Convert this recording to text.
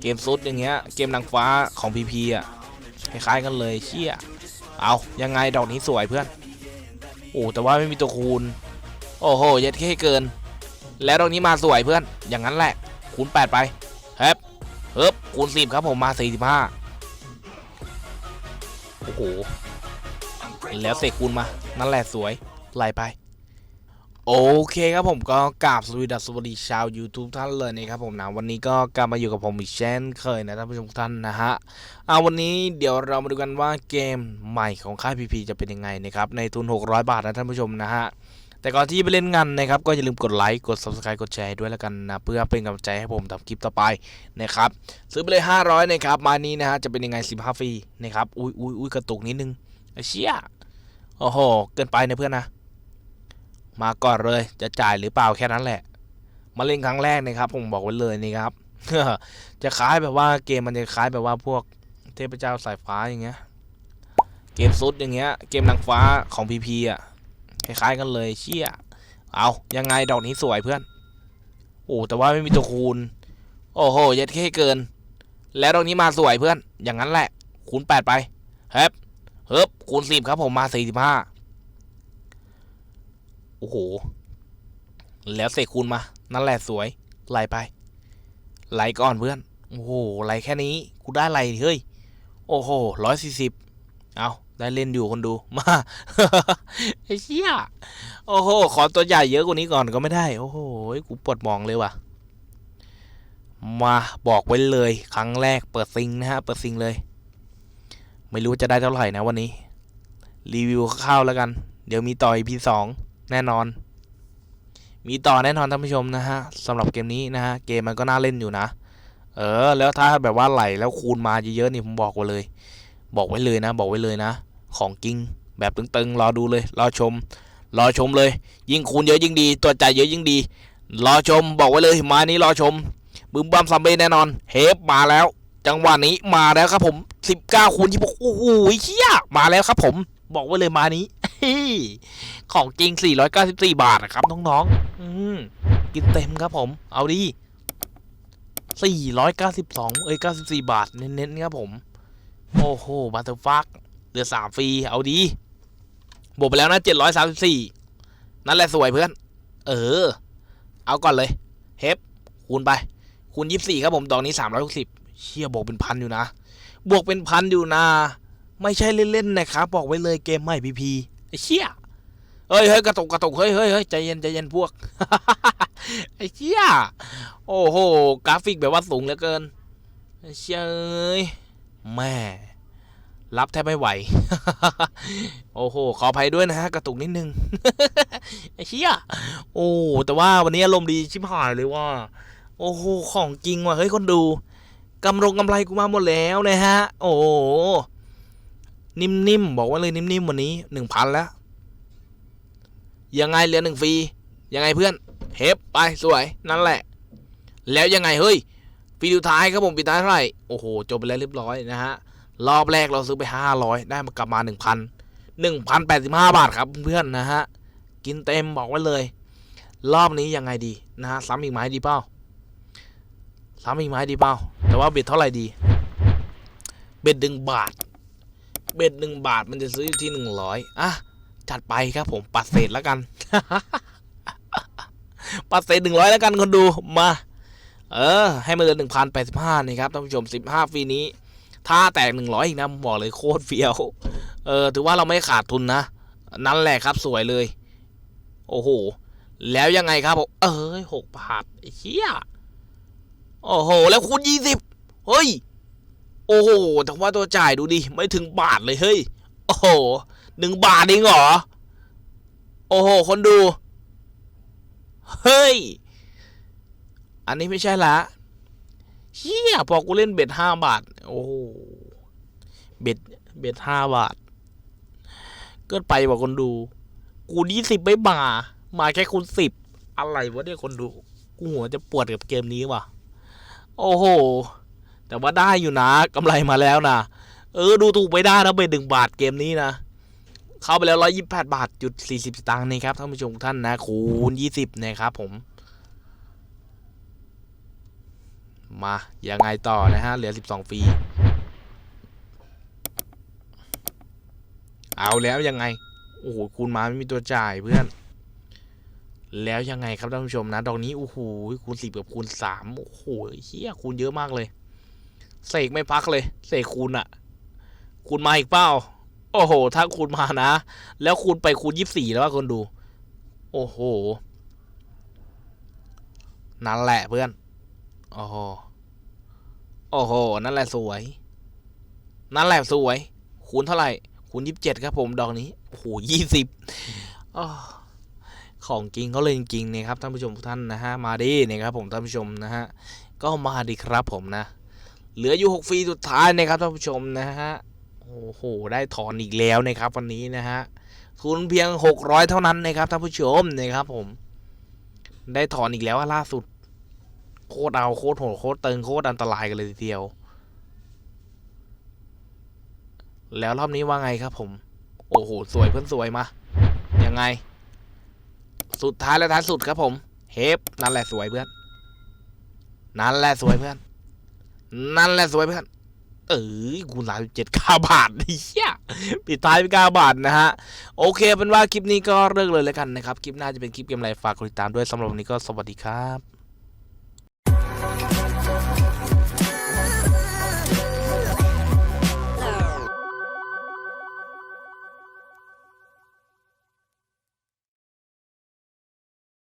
เกมซุดอย่างเงี้ย เกมนางฟ้าของพีพีอะ คล้ายๆกันเลยเชี่ย เอายังไงดอกนี้สวยเพื่อน โอ้แต่ว่าไม่มีตัวคูณ โอ้โหเย็ดแค่เกิน แล้วดอกนี้มาสวยเพื่อน อย่างนั้นแหละ คูณ 8 ไปเฮ้บเฮ้บคูณ10ครับผมมา 45 โอ้โห แล้วเสกคูณมา นั่นแหละสวยไล่ไป โอเคครับผมก็กราบสวัสดีสวัสดีชาว YouTube ท่านเลยนะครับผมนะวันนี้ก็กลับมาอยู่กับผมอีกเช่นเคยนะท่านผู้ชมท่านนะฮะเอาวันนี้เดี๋ยวเรามาดูกันว่าเกมใหม่ของค่าย PP จะเป็นยังไงนะครับในทุน 600 บาทนะท่านผู้ชมนะฮะแต่ก่อนที่ไปเล่นงานนะครับก็อย่าลืมกดไลค์กด Subscribe กดแชร์ด้วยแล้วกันนะเพื่อเป็นกำลังใจให้ผมทำคลิปต่อไปนะครับซื้อไปเลย 500นะครับมานี้นะฮะจะเป็นยังไง 15ฟรีนะครับอุ้ยอุ้ยอุ้ยกระตุกนิดนึงไอ้เชี่ยโอ้โหเกินไปนะเพื่อนนะ มาก่อนเลยจะจ่ายหรือเปล่าแค่นั้นแหละ มาเล่นครั้งแรกนะครับ ผมบอกไว้เลยนี่ครับจะคล้ายแบบว่าเกมมันจะคล้ายแบบว่าพวกเทพเจ้าสายฟ้าอย่างเงี้ย เกมซุดอย่างเงี้ย เกมนางฟ้าของพีพีอะคล้ายๆกันเลยเชี่ยเอายังไงดอกนี้สวยเพื่อนโอ้แต่ว่าไม่มีตัวคูณ โอ้โหเย็ดแค่เกิน แล้วดอกนี้มาสวยเพื่อน อย่างนั้นแหละ คูณแปดไปเฮ้บเฮ้บคูณสิบครับผมมาสี่สิบห้า โอ้โห แล้วเสกคูณมา นั่นแหละสวยไล่ไปไล่ก่อนเพื่อน โอ้โหไล่แค่นี้กูได้ไล่เฮ้ย โอ้โหร้อยสี่สิบเอาได้เล่นอยู่คนดูมาไอ้เชี่ยโอ้โห ขอตัวใหญ่เยอะกว่านี้ก่อนก็ไม่ได้ โอ้โห กูปวดมองเลยว่ะ มาบอกไว้เลย ครั้งแรกเปิดซิงนะฮะ เปิดซิงเลย ไม่รู้จะได้เท่าไหร่นะวันนี้ รีวิวคร่าวๆแล้วกัน เดี๋ยวมีต่อ EP สอง แน่นอน มีต่อแน่นอนท่านผู้ชมนะฮะสำหรับเกมนี้นะฮะเกมมันก็น่าเล่นอยู่นะ เออ แล้วถ้าแบบว่าไหลแล้วคูณมาเยอะๆนี่ผมบอกไว้เลย บอกไว้เลยนะ บอกไว้เลยนะ ของจริงแบบตึงๆรอดูเลย รอชม รอชมเลย ยิ่งคูณเยอะยิ่งดี ตัวใจายเยอะยิ่งดี รอชมบอกไว้เลยมานี้รอชมบึมบัมซัมเบแน่นอน เฮฟมาแล้ว จังหวะนี้มาแล้วครับผม 19คูณ26โอ้โหเชี่ยมาแล้วครับผม บอกไว้เลยมานี้ ของจริง 494 บาทนะครับน้องๆอืมกินเต็มครับผม เอาดิ492 เอ้ย 94 บาท เน้นๆครับผม โอ้โหบัตเตอร์ฟักเหลือ 3 ฟรี เอาดี บวกไปแล้วนะ 734 นั่นแหละสวยเพื่อน เออ เอาก่อนเลย เฮฟคูณไป คูณ 24 ครับผม ดอกนี้ 360 เชี่ยบวกเป็นพันอยู่นะ บวกเป็นพันอยู่นะ ไม่ใช่เล่น ๆ นะครับ บอกไว้เลยเกมใหม่พีพี ไอ้เชี่ยเฮ้ยเฮ้ยกระตุกกระตุกเฮ้ยเฮ้ยเฮ้ยใจเย็นใจเย็นพวก ไอ้เชี่ยโอ้โห กราฟิกแบบว่าสูงเหลือเกินไอ้เชี่ยเอ้ยแม่รับแทบไม่ไหว โอ้โห ขออภัยด้วยนะฮะ กระตุกนิดนึง ไอ้เชี่ยโอ้ แต่ว่าวันนี้อารมณ์ดีชิบหายเลยว่า โอ้โห ของจริงว่ะ เฮ้ย คนดู กำรงกำไรกูมาหมดแล้วนะฮะ โอ้โห นิ่มๆบอกว่าเลยนิ่มๆวันนี้หนึ่งพันแล้ว ยังไงเหลือหนึ่งฟรียังไงเพื่อนเฮฟไปสวยนั่นแหละ แล้วยังไงเฮ้ยฟรีสุดท้ายครับผมปิดท้ายเท่าไหร่โอ้โหจบไปแล้วเรียบร้อยนะฮะรอบแรกเราซื้อไปห้าร้อยได้มากลับมาหนึ่งพันหนึ่งพันแปดสิบห้าบาทครับเพื่อนนะฮะกินเต็มบอกไว้เลย รอบนี้ยังไงดีนะฮะซ้ำอีกไหมดีเปล่าซ้ำอีกไหมดีเปล่าแต่ว่าเบ็ดเท่าไหร่ดี เบ็ดหนึ่งบาท เบ็ดหนึ่งบาทมันจะซื้ออยู่ที่หนึ่งร้อยอะจัดไปครับผมปัดเศษแล้วกัน ปัดเศษหนึ่งร้อยแล้วกันคนดูมา เออ ให้มาเหลือหนึ่งพันแปดสิบห้านี่ครับท่านผู้ชมสิบห้าฟรีนี้ ถ้าแตกหนึ่งร้อยอีกนะบอกเลยโคตรเฟี้ยว เออ ถือว่าเราไม่ขาดทุนนะ นั่นแหละครับสวยเลย โอ้โห แล้วยังไงครับผมเอ้ยหกบาทไอ้เหี้ยโอ้โห แล้วคูณยี่สิบเฮ้ย อ้โหแต่ว่าตัวจ่ายดูดิไม่ถึงบาทเลยเฮ้ย โอ้โหหนึ่งบาทเองเหรอ โอ้โห คนดู เฮ้ย อันนี้ไม่ใช่ละเฮียพอกูเล่นเบ็ดห้าบาท โอ้โห เบ็ด เบ็ดห้าบาท เกินไปบอกคนดู กูยี่สิบไม่มา มาแค่คุณสิบ อะไรวะเนี่ยคนดู กูหัวจะปวดกับเกมนี้ว่ะ โอ้โห แต่ว่าได้อยู่นะกำไรมาแล้วนะเออดูถูกไม่ได้นะเบ็ดหนึ่งบาทเกมนี้นะ เข้าไปแล้ว128บาทจุด40สตางค์นี่ครับท่านผู้ชมท่านนะคูณ20นะครับผม มายังไงต่อนะฮะเหลือ12ฟรีเอาแล้วยังไง โอ้โหคูณมาไม่มีตัวจ่ายเพื่อน แล้วยังไงครับท่านผู้ชมนะ ดอกนี้โอ้โหคูณสิบกับคูณสามโอ้โหเฮียคูณเยอะมากเลย เสกไม่พักเลยเสกคูณอะคูณมาอีกเปล่าโอ้โห ถ้าคูณมานะ แล้วคูณไปคูณยี่สี่แล้วว่าคนดู โอ้โห นั่นแหละเพื่อน โอ้โห โอ้โห นั่นแหละสวย นั่นแหละสวย คูณเท่าไหร่ คูณยี่สิบเจ็ดครับผมดอกนี้ โอ้โหยี่สิบของจริงเขาเลยจริงๆนะครับท่านผู้ชมทุกท่านนะฮะ มาดินะครับผมท่านผู้ชมนะฮะ ก็มาดีครับผมนะ เหลืออยู่หกฟรีสุดท้ายนะครับท่านผู้ชมนะฮะโอ้โหได้ถอนอีกแล้วนะครับวันนี้นะฮะทุนเพียงหกร้อยเท่านั้นนะครับท่านผู้ชมนะครับผม ได้ถอนอีกแล้วล่าสุด โคตรเอาโคตรโหดโคตรตึงโคตรอันตรายกันเลยทีเดียว แล้วรอบนี้ว่าไงครับผม โอ้โหสวยเพื่อนสวยมายังไง สุดท้ายและท้ายสุดครับผม เฮฟนั่นแหละสวยเพื่อน นั่นแหละสวยเพื่อน นั่นแหละสวยเพื่อนเอ้ยกูสามเจ็ดก้าบาทเฮียปิดท้ายไปเก้าบาทนะฮะ โอเคเป็นว่าคลิปนี้ก็เลิกเลยแล้วกันนะครับ คลิปหน้าจะเป็นคลิปเกมอะไรฝากกดติดตามด้วยสำหรับวันนี้ก็สวัสดีครับ